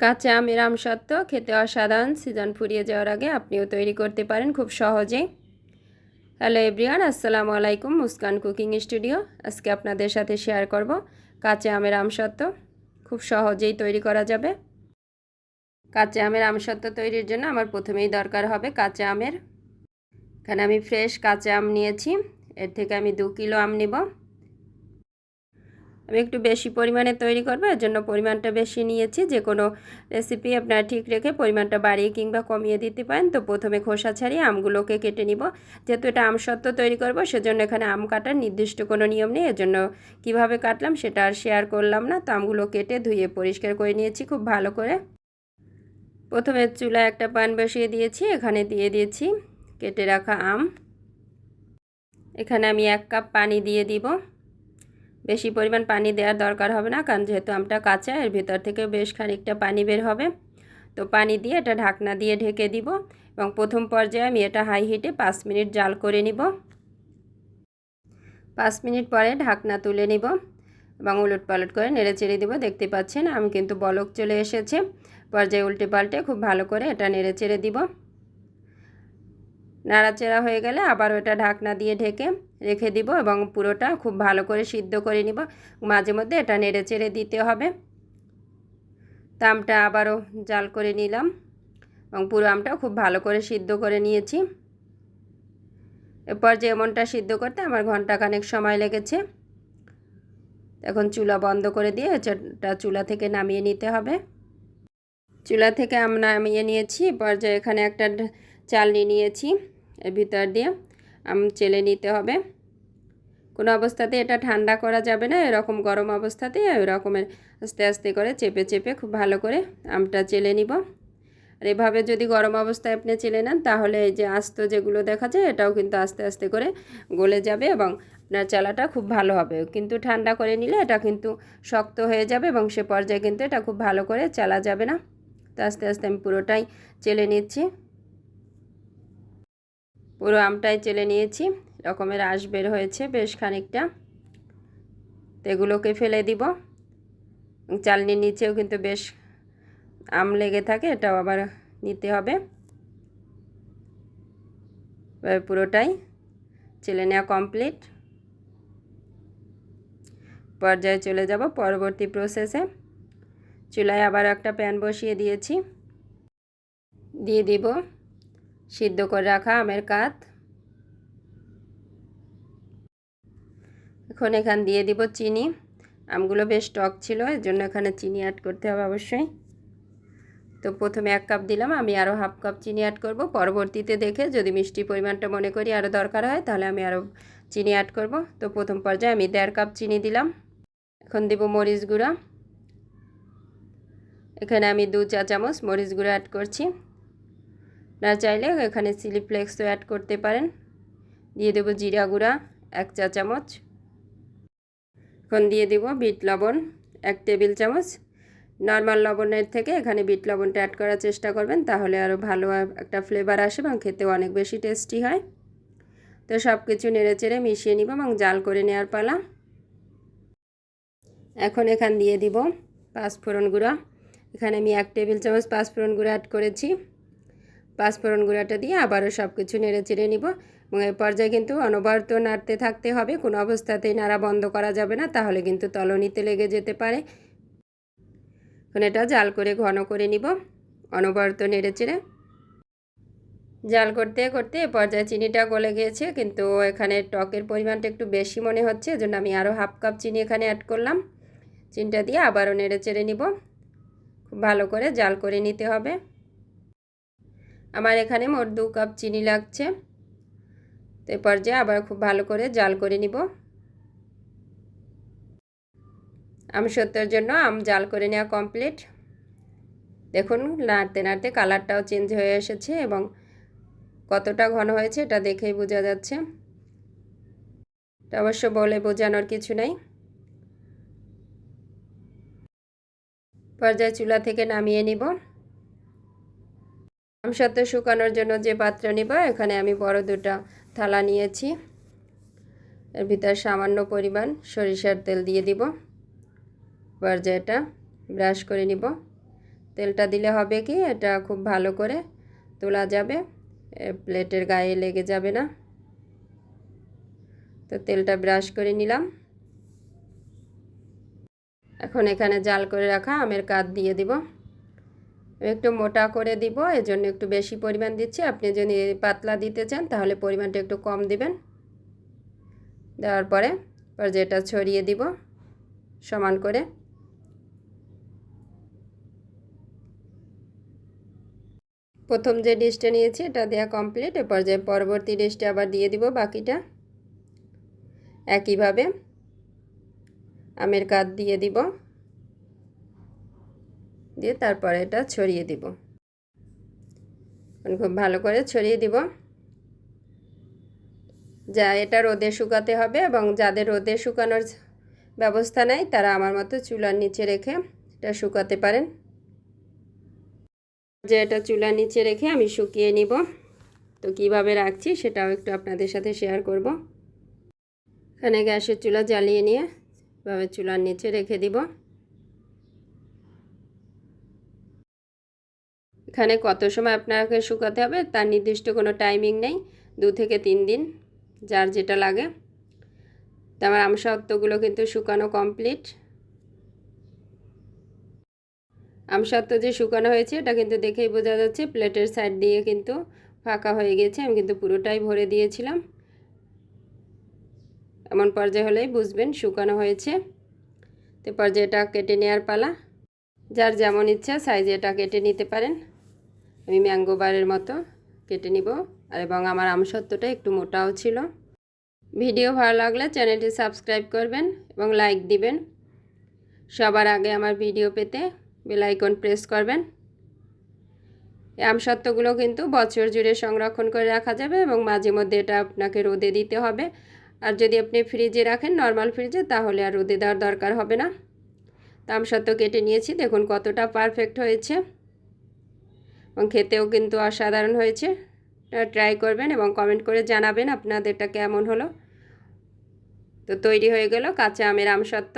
কাঁচা আমের আমসত্ত্ব খেতে অসাধারণ সিজন ফুরিয়ে যাওয়ার আগে আপনিও তৈরি করতে পারেন খুব সহজেই। হ্যালো এভরিওয়ান আসসালামু আলাইকুম, মুস্কান কুকিং স্টুডিও। আজকে আপনাদের সাথে শেয়ার করব কাঁচা আমের আমসত্ত্ব খুব সহজেই তৈরি করা যাবে। কাঁচা আমের আমসত্ত্ব তৈরির জন্য আমার প্রথমেই দরকার হবে কাঁচা আমের। এখানে আমি ফ্রেশ কাঁচা আম নিয়েছি। এর থেকে আমি দু কিলো আম নিব। আমি একটু বেশি পরিমাণে তৈরি করব, এর জন্য পরিমাণটা বেশি নিয়েছি। যে কোনো রেসিপি আপনারা ঠিক রেখে পরিমাণটা বাড়িয়ে কিংবা কমিয়ে দিতে পারেন। তো প্রথমে খোসা ছাড়িয়ে আমগুলোকে কেটে নিব। যেহেতু এটা আমসত্ত্ব তৈরি করব, সেজন্য এখানে আম কাটার নির্দিষ্ট কোনো নিয়ম নেই। এজন্য কীভাবে কাটলাম সেটা আর শেয়ার করলাম না। তো আমগুলো কেটে ধুয়ে পরিষ্কার করে নিয়েছি খুব ভালো করে। প্রথমে চুলায় একটা পান বসিয়ে দিয়েছি, এখানে দিয়ে দিয়েছি কেটে রাখা আম। এখানে আমি এক কাপ পানি দিয়ে দিব। বেশি পরিমাণ পানি দেওয়ার দরকার হবে না, কারণ যেহেতু আমটা কাঁচা, এর ভিতর থেকে বেশ খানিকটা পানি বের হবে। তো পানি দিয়ে এটা ঢাকনা দিয়ে ঢেকে দিব এবং প্রথম পর্যায়ে আমি এটা হাই হিটে পাঁচ মিনিট জাল করে নিব। পাঁচ মিনিট পরে ঢাকনা তুলে নিব এবং উলট পালট করে নেড়ে চেড়ে দেবো। দেখতে পাচ্ছেন, আমি কিন্তু বলক চলে এসেছে। পর্যায়ে উল্টে পাল্টে খুব ভালো করে এটা নেড়ে চেড়ে দিব। নাড়াচাড়া হয়ে গেলে আবার ওটা ঢাকনা দিয়ে ঢেকে রেখে দিব এবং পুরোটা খুব ভালো করে সিদ্ধ করে নিব। মাঝে মধ্যে এটা নেড়ে চেড়ে দিতে হবে। তো আমটা আবারও জাল করে নিলাম এবং পুরো আমটাও খুব ভালো করে সিদ্ধ করে নিয়েছি। এরপর যে এমনটা সিদ্ধ করতে আমার ঘন্টাখানেক সময় লেগেছে। এখন চুলা বন্ধ করে দিয়ে এটা চুলা থেকে নামিয়ে নিতে হবে। চুলা থেকে আম নামিয়ে নিয়েছি। এরপর যে এখানে একটা চালনি নিয়েছি। এর ভিতর দিয়ে আম চেলে নিতে হবে। কোনো অবস্থাতে এটা ঠান্ডা করা যাবে না, এরকম গরম অবস্থাতেই ওই রকমের আস্তে আস্তে করে চেপে চেপে খুব ভালো করে আমটা চেলে নিব। আর এভাবে যদি গরম অবস্থায় আপনি চেলে নেন, তাহলে এই যে আস্ত যেগুলো দেখা যায়, এটাও কিন্তু আস্তে আস্তে করে গলে যাবে এবং আপনার চালাটা খুব ভালো হবে। কিন্তু ঠান্ডা করে নিলে এটা কিন্তু শক্ত হয়ে যাবে এবং সে পর্যায়ে কিন্তু এটা খুব ভালো করে চালা যাবে না। তো আস্তে আস্তে আমি পুরোটাই চেলে নিচ্ছি। পুরো আমটাই চেলে নিয়েছি। রকমের আঁশ বের হয়েছে বেশ খানিকটা। তো এগুলোকে ফেলে দিব। চালনির নিচেও কিন্তু বেশ আম লেগে থাকে, এটাও আবার নিতে হবে। পুরোটাই চেলে নেওয়া কমপ্লিট। পর্যায়ে চলে যাব পরবর্তী প্রসেসে। চুলায় আবার একটা প্যান বসিয়ে দিয়েছি। দিয়ে দিব সিদ্ধ করে রাখা আমের কাত। এখন এখান দিয়ে দিব চিনি। আমগুলো বেশ টক ছিল এর জন্য এখানে চিনি অ্যাড করতে হবে অবশ্যই। তো প্রথমে এক কাপ দিলাম, আমি আরও হাফ কাপ চিনি অ্যাড করব। পরবর্তীতে দেখে যদি মিষ্টি পরিমাণটা মনে করি আরও দরকার হয়, তাহলে আমি আরও চিনি অ্যাড করব। তো প্রথম পর্যায়ে আমি দেড় কাপ চিনি দিলাম। এখন দিব মরিচ গুঁড়া। এখানে আমি দু চা চামচ মরিচ গুঁড়ো অ্যাড করছি। না চাইলে এখানে চিলি ফ্লেক্সও অ্যাড করতে পারেন। দিয়ে দেবো জিরা গুঁড়া, এক চা চামচ। এখন দিয়ে দেব বিট লবণ, এক টেবিল চামচ। নর্মাল লবণের থেকে এখানে বিট লবণটা অ্যাড করার চেষ্টা করবেন, তাহলে আরও ভালো একটা ফ্লেভার আসে এবং খেতেও অনেক বেশি টেস্টি হয়। তো সব কিছু নেড়ে চেড়ে মিশিয়ে নিব এবং জাল করে নেওয়ার পালা। এখন এখান দিয়ে দিব পাঁচফোড়ন গুঁড়া। এখানে আমি এক টেবিল চামচ পাঁচফোড়ন গুঁড়ো অ্যাড করেছি। পাঁচফোড়ন গুঁড়াটা দিয়ে আবারও সব কিছু নেড়ে চেড়ে নিব এবং এই পর্যায়ে কিন্তু অনবরত নাড়তে থাকতে হবে। কোনো অবস্থাতেই নাড়া বন্ধ করা যাবে না, তাহলে কিন্তু তলনিতে লেগে যেতে পারে। এখন এটা জাল করে ঘন করে নিব, অনবরত নেড়ে চেড়ে। জাল করতে করতে এ পর্যায়ে চিনিটা গলে গিয়েছে, কিন্তু এখানে টকের পরিমাণটা একটু বেশি মনে হচ্ছে, এজন্য আমি আরও হাফ কাপ চিনি এখানে অ্যাড করলাম। চিনিটা দিয়ে আবারও নেড়ে চেড়ে নিব। খুব ভালো করে জাল করে নিতে হবে। আমার এখানে মোট দু কাপ চিনি লাগছে। তো এ পর্যায়ে আবার খুব ভালো করে জাল করে নিব। আম সত্যের জন্য আম জাল করে নেওয়া কমপ্লিট। দেখুন, নাড়তে নাড়তে কালারটাও চেঞ্জ হয়ে এসেছে এবং কতটা ঘন হয়েছে এটা দেখেই বোঝা যাচ্ছে। অবশ্য বলে বোঝানোর কিছু নাই। পর্যায়ে চুলা থেকে নামিয়ে নিব। আমসত্ত্ব শুকানোর জন্য যে পাত্র নিব, এখানে আমি বড় দুটা থালা নিয়েছি। এর ভিতর সামান্য পরিমাণ সরিষার তেল দিয়ে দিব। পর্যায়টা ব্রাশ করে নিব। তেলটা দিলে হবে কি, এটা খুব ভালো করে তোলা যাবে প্লেটের গায়ে লেগে যাবে না। তো তেলটা ব্রাশ করে নিলাম। এখন এখানে জাল করে রাখা আমের কাত দিয়ে দিব। একটু মোটা করে দিব, এজন্য একটু বেশি পরিমাণ দিচ্ছি। আপনি যদি পাতলা দিতে চান, তাহলে পরিমাণটা একটু কম দিবেন। দেওয়ার পরে যেটা ছড়িয়ে দিব সমান করে। প্রথম যে ডিশটা নিয়েছি, এটা দেওয়া কমপ্লিট এ পর্যায়ে পরবর্তী ডিশটা আবার দিয়ে দিব বাকিটা। একইভাবে আমের কাত দিয়ে দিব। দিয়ে তারপরে এটা ছড়িয়ে দিব। খুব ভালো করে ছড়িয়ে দিব। যা এটা রোদে শুকাতে হবে এবং যাদের রোদে শুকানোর ব্যবস্থা নাই, তারা আমার মতো চুলার নিচে রেখে এটা শুকাতে পারেন। যে এটা চুলার নিচে রেখে আমি শুকিয়ে নিব। তো কীভাবে রাখছি সেটাও একটু আপনাদের সাথে শেয়ার করব। এখানে গ্যাসের চুলা জ্বালিয়ে নিয়ে এভাবে চুলার নিচে রেখে দিব। এখানে কত সময় আপনাকে শুকাতে হবে তার নির্দিষ্ট কোনো টাইমিং নেই, দু থেকে তিন দিন, যার যেটা লাগে। তো আমার আমসত্ত্বগুলো কিন্তু শুকানো কমপ্লিট। আমসত্ত্ব যে শুকানো হয়েছে, এটা কিন্তু দেখেই বোঝা যাচ্ছে প্লেটের সাইড দিয়ে কিন্তু ফাঁকা হয়ে গেছে। আমি কিন্তু পুরোটাই ভরে দিয়েছিলাম। এমন পর্যায়ে হলেই বুঝবেন শুকানো হয়েছে। তো পর্যায়েটা কেটে নেওয়ার পালা। যার যেমন ইচ্ছা সাইজে এটা কেটে নিতে পারেন। আমি ম্যাঙ্গো বারের মতো কেটে নিব। আর এবং আমার আমসত্ত্বটা একটু মোটাও ছিল। ভিডিও ভালো লাগলে চ্যানেলটি সাবস্ক্রাইব করবেন এবং লাইক দিবেন। সবার আগে আমার ভিডিও পেতে বেল আইকন প্রেস করবেন। এই আমসত্ত্বগুলো কিন্তু বছর জুড়ে সংরক্ষণ করে রাখা যাবে এবং মাঝে মধ্যে এটা আপনাকে রোদে দিতে হবে। আর যদি আপনি ফ্রিজে রাখেন নর্মাল ফ্রিজে তাহলে আর রোদে দেওয়ার দরকার হবে না। আমসত্ত্ব কেটে নিয়েছি। দেখুন কতটা পারফেক্ট হয়েছে। এবং খেতেও কিন্তু অসাধারণ হয়েছে। ট্রাই করবেন এবং কমেন্ট করে জানাবেন আপনাদেরটা কেমন হলো। তো তৈরি হয়ে গেল কাঁচা আমের আমসত্ব।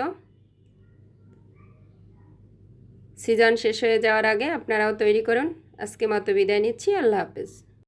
সিজন শেষ হয়ে যাওয়ার আগে আপনারাও তৈরি করুন। আজকে মতো বিদায় নিচ্ছি। আল্লাহ হাফেজ।